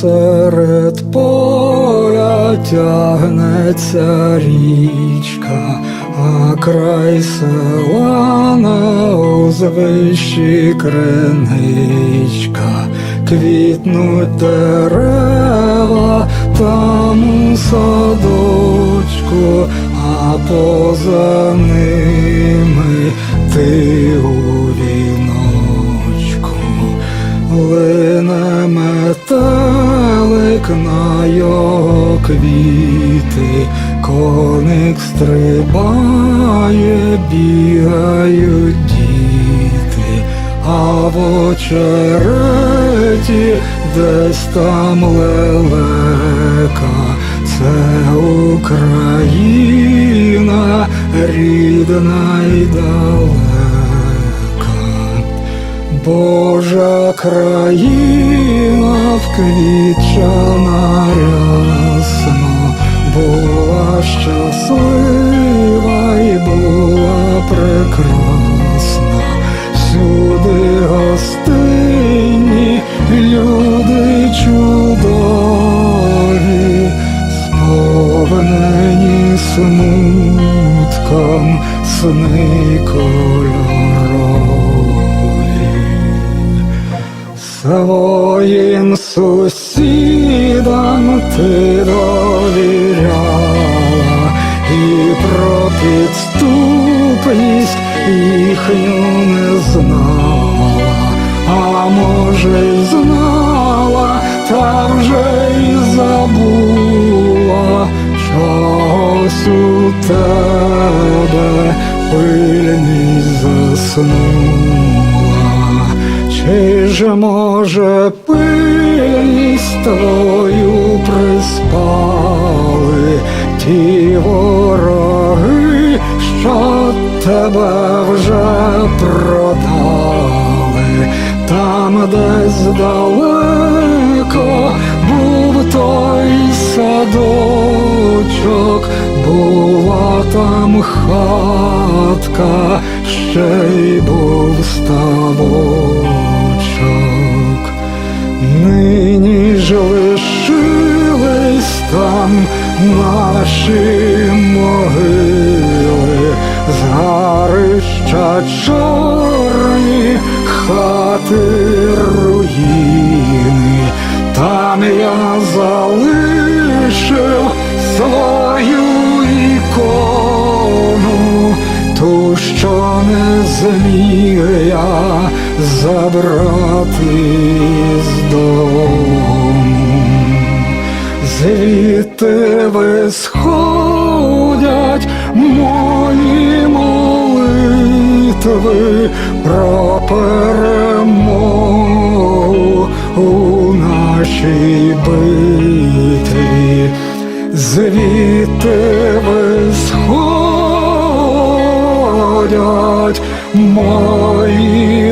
серед поля тягнеться річка, а край села на узвищі криничка, квітнуть дерева там у садочку, а поза ними ти у віночку. Лине метелик на його квіти, коник стрибає, бігають діти, а в очереті десь там лелека, це Україна рідна й далека. Божа країна вквічана прекрасна, всюди гостинні люди чудові, сповнені смутком сни кольорові. Своїм сусідам ти довіряла і про підступність їхню не знала, а може й знала, та вже й забула чогось у тебе пильність заснула. Чи ж може пильність твою приспали ті вороги, що тебе вже продали, там десь далеко був той садочок, була там хатка, ще й був ставочок. Нині ж лишились там наші могили, що не зміг я забрати з дому. Звідти висходять мої молитви про перемогу у нашій битві. Звідти висходять мої